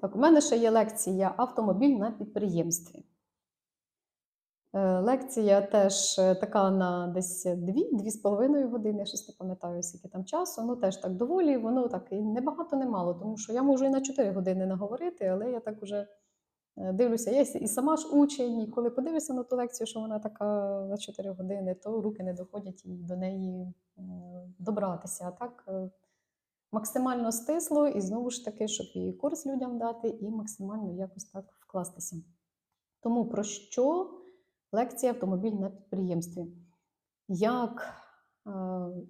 Так, у мене ще є лекція Автомобіль на підприємстві. Е, Лекція теж е, така на десь дві, дві з половиною години, я щось не пам'ятаю, скільки там часу. Ну теж так доволі, воно так і не багато, не мало, тому що я можу і на 4 години наговорити, але я так уже е, дивлюся, я і сама ж учень, і коли подивлюся на ту лекцію, що вона така на 4 години, то руки не доходять і до неї добратися. А так максимально стисло, і знову ж таки, щоб і курс людям дати, і максимально якось так вкластися. Тому про що лекція автомобіль на підприємстві? Як е,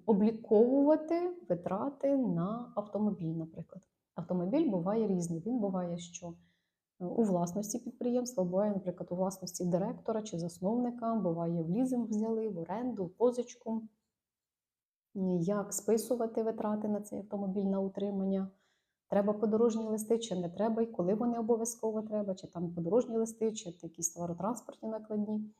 обліковувати витрати на автомобіль, наприклад. Автомобіль буває різний. Він буває, що е, у власності підприємства, буває, наприклад, у власності директора чи засновника, буває в лізинг взяли, в оренду, в позичку. Як списувати витрати на цей автомобіль на утримання? Треба подорожні листи чи не треба, і коли вони обов'язково треба, чи там подорожні листи, чи якісь товаротранспортні накладні.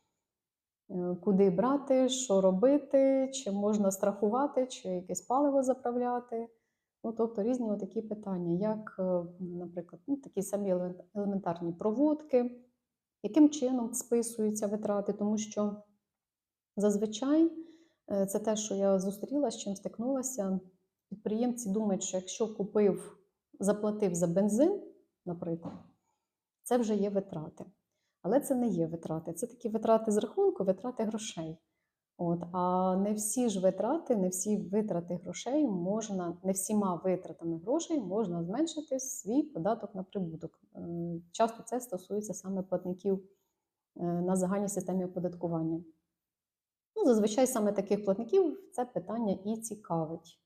Е, Куди брати, що робити, чи можна страхувати, чи якесь паливо заправляти. Ну, тобто різні такі питання, як, е, наприклад, ну, такі самі елементарні проводки, яким чином списуються витрати, тому що зазвичай це те, що я зустріла, з чим стикнулася. Підприємці думають, що якщо купив, заплатив за бензин, наприклад, це вже є витрати. Але це не є витрати. Це такі витрати з рахунку, витрати грошей. От, а не всі ж витрати, не всі витрати грошей можна, не всіма витратами грошей можна зменшити свій податок на прибуток. Е, Часто це стосується саме платників е, на загальній системі оподаткування. Зазвичай саме таких платників це питання і цікавить.